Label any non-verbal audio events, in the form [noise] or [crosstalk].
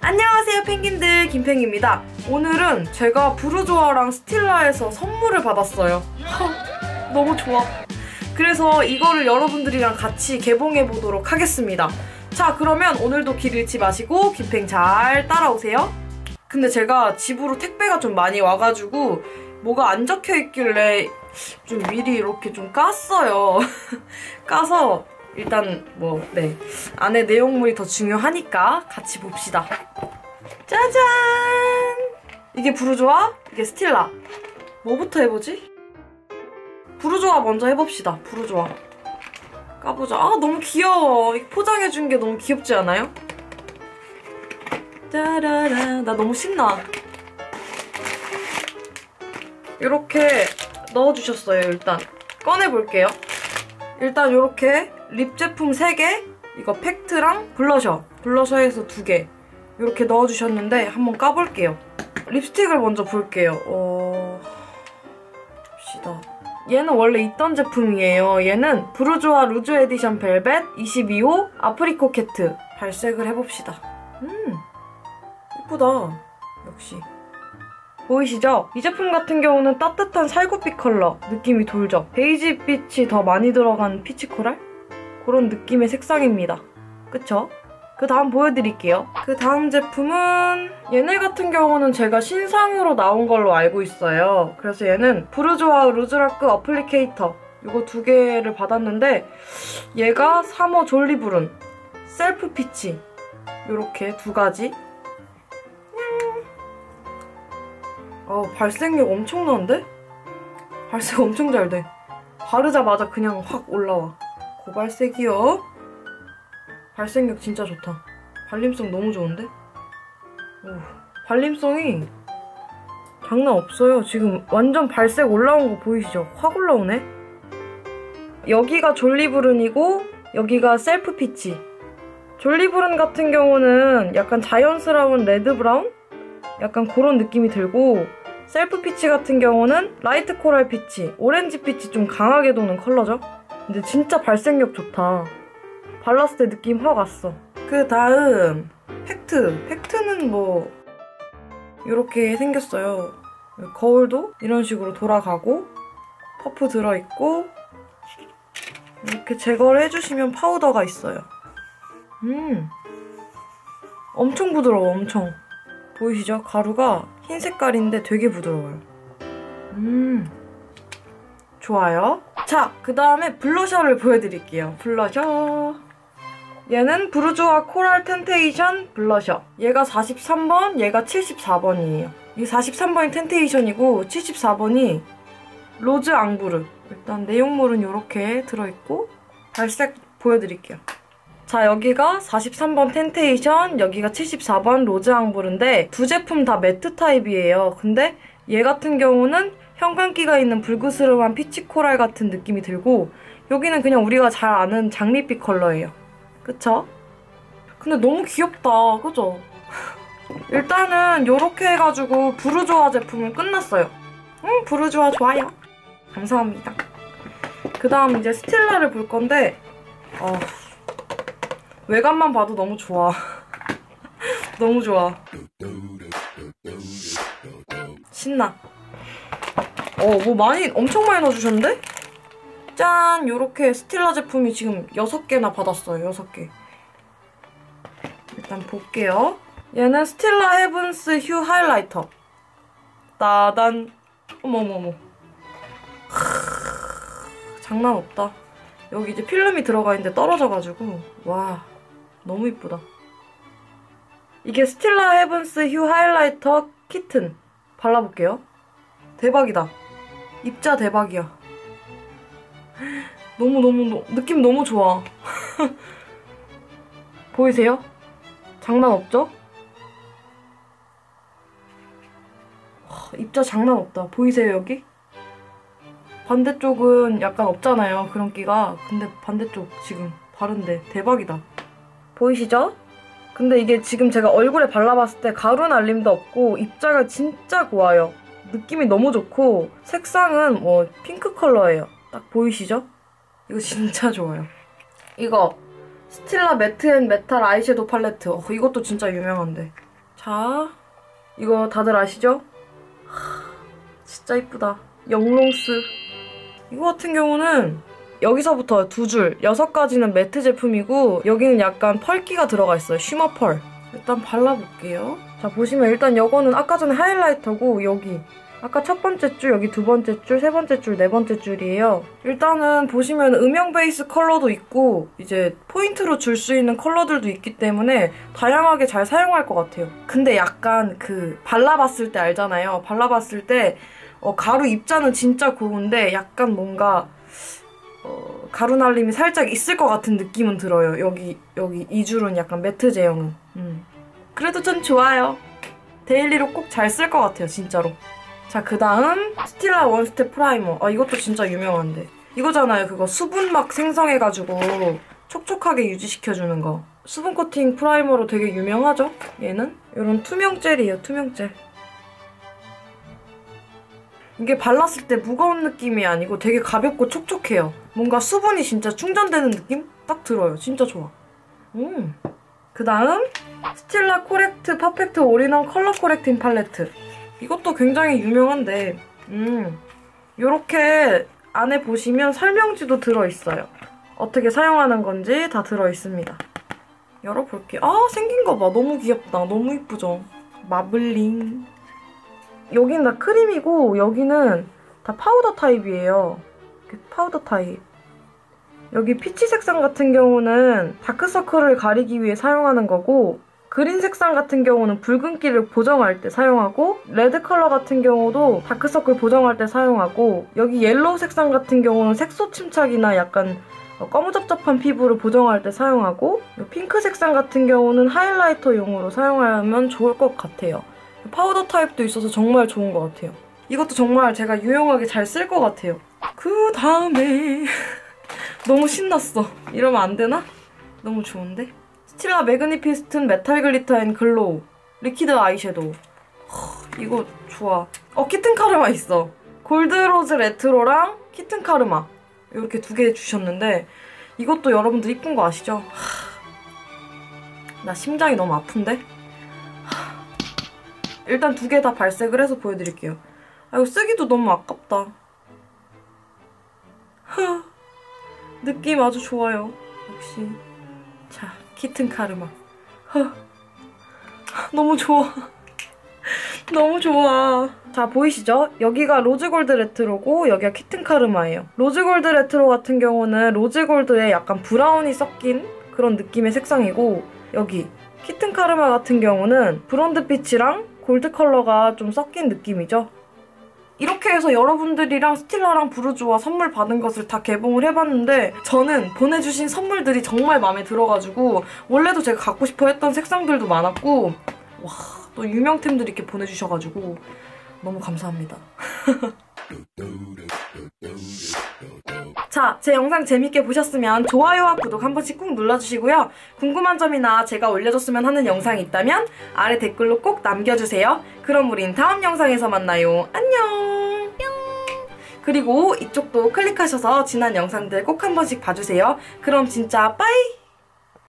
안녕하세요 펭귄들. 김펭입니다. 오늘은 제가 부르조아랑 스틸라에서 선물을 받았어요. 하, [laughs] 너무 좋아. 그래서 이거를 여러분들이랑 같이 개봉해 보도록 하겠습니다. 자 그러면 오늘도 길 잃지 마시고 김팽 잘 따라오세요. 근데 제가 집으로 택배가 좀 많이 와가지고 뭐가 안 적혀 있길래 좀 미리 이렇게 좀 깠어요. [laughs] 까서 일단 뭐 네. 안에 내용물이 더 중요하니까 같이 봅시다. 짜잔! 이게 부르조아 이게 스틸라. 뭐부터 해보지? 부르조아 먼저 해봅시다. 부르조아 까보자. 아 너무 귀여워. 포장해준 게 너무 귀엽지 않아요? 짜라라. 나 너무 신나. 이렇게 넣어주셨어요 일단. 꺼내볼게요. 일단 이렇게 립 제품 3개 이거 팩트랑 블러셔 블러셔에서 2개 이렇게 넣어주셨는데 한번 까볼게요. 립스틱을 먼저 볼게요. 어... 봅시다. 얘는 원래 있던 제품이에요. 얘는 브루조아 루즈 에디션 벨벳 22호 아프리코 캐트. 발색을 해봅시다. 음 예쁘다. 역시. 보이시죠? 이 제품 같은 경우는 따뜻한 살구빛 컬러. 느낌이 돌죠? 베이지 빛이 더 많이 들어간 피치 코랄? 그런 느낌의 색상입니다. 그쵸? 그 다음 보여드릴게요. 그 다음 제품은 얘네 같은 경우는 제가 신상으로 나온 걸로 알고 있어요. 그래서 얘는 브루조아 루즈라크 어플리케이터 이거 두 개를 받았는데 얘가 3호 졸리브룬 셀프 피치 이렇게 두 가지 어, 발색력 엄청난데? 발색 엄청 잘 돼. 바르자마자 그냥 확 올라와. 고발색이요. 발색력 진짜 좋다. 발림성 너무 좋은데? 오, 발림성이 장난 없어요. 지금 완전 발색 올라온 거 보이시죠? 확 올라오네? 여기가 졸리브른이고 여기가 셀프 피치. 졸리브른 같은 경우는 약간 자연스러운 레드 브라운? 약간 그런 느낌이 들고 셀프 피치 같은 경우는 라이트 코랄 피치, 오렌지 피치 좀 강하게 도는 컬러죠? 근데 진짜 발색력 좋다. 발랐을 때 느낌 확 왔어. 그 다음 팩트. 팩트는 뭐 이렇게 생겼어요. 거울도 이런 식으로 돌아가고 퍼프 들어있고 이렇게 제거를 해주시면 파우더가 있어요. 음 엄청 부드러워 엄청. 보이시죠? 가루가 흰 색깔인데 되게 부드러워요. 음, 좋아요. 자, 그 다음에 블러셔를 보여드릴게요. 블러셔. 얘는 브루주아 코랄 텐테이션 블러셔. 얘가 43번, 얘가 74번이에요. 이 43번이 텐테이션이고 74번이 로즈 앙부르. 일단 내용물은 이렇게 들어있고 발색 보여드릴게요. 자 여기가 43번 텐테이션 여기가 74번 로즈 앙브르인데 두 제품 다 매트 타입이에요 근데 얘 같은 경우는 형광기가 있는 불그스름한 피치 코랄 같은 느낌이 들고 여기는 그냥 우리가 잘 아는 장밋빛 컬러예요 그쵸? 근데 너무 귀엽다 그죠? [laughs] 일단은 이렇게 해가지고 부르조아 제품은 끝났어요 응 부르조아 좋아요 감사합니다 그 다음 이제 스틸라를 볼 건데 어, 외관만 봐도 너무 좋아. [laughs] 너무 좋아. 신나. 어, 뭐 많이, 엄청 많이 넣어주셨는데? 짠! 요렇게 스틸라 제품이 지금 6개나 받았어요, 6개. 일단 볼게요. 얘는 스틸라 헤븐스 휴 하이라이터. 따단. 어머머머. 장난 없다. 여기 이제 필름이 들어가 있는데 떨어져가지고 와 너무 이쁘다. 이게 스틸라 헤븐스 휴 하이라이터 키튼 발라볼게요. 대박이다. 입자 대박이야. 너무 너무 느낌 너무 좋아. [laughs] 보이세요? 장난 없죠? 입자 장난 없다. 보이세요 여기? 반대쪽은 약간 없잖아요. 그런 끼가. 근데 반대쪽 지금 바른데 대박이다. 보이시죠? 근데 이게 지금 제가 얼굴에 발라봤을 때 가루 날림도 없고 입자가 진짜 고와요. 느낌이 너무 좋고 색상은 뭐 핑크 컬러예요. 딱 보이시죠? 이거 진짜 좋아요. 이거 스틸라 매트 앤 메탈 아이섀도우 팔레트. 어, 이것도 진짜 유명한데. 자, 이거 다들 아시죠? 하, 진짜 이쁘다. 영롱스. 이거 같은 경우는 여기서부터 두 줄, 여섯 가지는 매트 제품이고 여기는 약간 펄기가 들어가 있어요. 쉬머 펄. 일단 발라볼게요. 자, 보시면 일단 이거는 아까 전에 하이라이터고 여기 아까 첫 번째 줄, 여기 두 번째 줄, 세 번째 줄, 네 번째 줄이에요. 일단은 보시면 음영 베이스 컬러도 있고 이제 포인트로 줄 수 있는 컬러들도 있기 때문에 다양하게 잘 사용할 것 같아요. 근데 약간 그 발라봤을 때 알잖아요. 발라봤을 때 어, 가루 입자는 진짜 고운데 약간 뭔가 어, 가루 날림이 살짝 있을 것 같은 느낌은 들어요. 여기 여기 이 줄은 약간 매트 제형은. 음. 그래도 전 좋아요. 데일리로 꼭 잘 쓸 것 같아요, 진짜로. 자, 그 다음 스틸라 원스텝 프라이머. 아, 이것도 진짜 유명한데. 이거잖아요, 그거 수분 막 생성해가지고 촉촉하게 유지시켜주는 거. 수분 코팅 프라이머로 되게 유명하죠? 얘는? 이런 투명 젤이에요, 투명 젤. 이게 발랐을 때 무거운 느낌이 아니고 되게 가볍고 촉촉해요. 뭔가 수분이 진짜 충전되는 느낌? 딱 들어요. 진짜 좋아. 음. 그 다음 스틸라 코렉트 퍼펙트 올인원 컬러 코렉팅 팔레트. 이것도 굉장히 유명한데 음. 요렇게 안에 보시면 설명지도 들어있어요. 어떻게 사용하는 건지 다 들어있습니다. 열어볼게요. 아 생긴 거 봐. 너무 귀엽다. 너무 이쁘죠? 마블링. 여기는 다 크림이고 여기는 다 파우더 타입이에요. 파우더 타입. 여기 피치 색상 같은 경우는 다크서클을 가리기 위해 사용하는 거고 그린 색상 같은 경우는 붉은기를 보정할 때 사용하고 레드 컬러 같은 경우도 다크서클 보정할 때 사용하고 여기 옐로우 색상 같은 경우는 색소 침착이나 약간 꺼무잡잡한 피부를 보정할 때 사용하고 핑크 색상 같은 경우는 하이라이터용으로 사용하면 좋을 것 같아요. 파우더 타입도 있어서 정말 좋은 것 같아요. 이것도 정말 제가 유용하게 잘 쓸 것 같아요. 그 다음에 [laughs] 너무 신났어. 이러면 안 되나? 너무 좋은데? 스틸라 매그니피스튼 메탈 글리터 앤 글로우 리퀴드 아이섀도우 허, 이거 좋아. 어 키튼 카르마 있어. 골드로즈 레트로랑 키튼 카르마 이렇게 두 개 주셨는데 이것도 여러분들 이쁜 거 아시죠? 하, 나 심장이 너무 아픈데? 일단 두 개 다 발색을 해서 보여드릴게요. 아 이거 쓰기도 너무 아깝다. 느낌 아주 좋아요. 역시. 자, 키튼 카르마. 너무 좋아. [laughs] 너무 좋아. 자, 보이시죠? 여기가 로즈골드 레트로고 여기가 키튼 카르마예요. 로즈골드 레트로 같은 경우는 로즈골드에 약간 브라운이 섞인 그런 느낌의 색상이고 여기 키튼 카르마 같은 경우는 브론드 빛이랑 골드 컬러가 좀 섞인 느낌이죠. 이렇게 해서 여러분들이랑 스틸라랑 부르주아 선물 받은 것을 다 개봉을 해봤는데 저는 보내주신 선물들이 정말 마음에 들어가지고 원래도 제가 갖고 싶어 했던 색상들도 많았고 와 또 유명템들이 이렇게 보내주셔가지고 너무 감사합니다. [laughs] 자, 제 영상 재밌게 보셨으면 좋아요와 구독 한 번씩 꾹 눌러주시고요. 궁금한 점이나 제가 올려줬으면 하는 영상이 있다면 아래 댓글로 꼭 남겨주세요. 그럼 우린 다음 영상에서 만나요. 안녕! 그리고 이쪽도 클릭하셔서 지난 영상들 꼭 한 번씩 봐주세요. 그럼 진짜 빠이!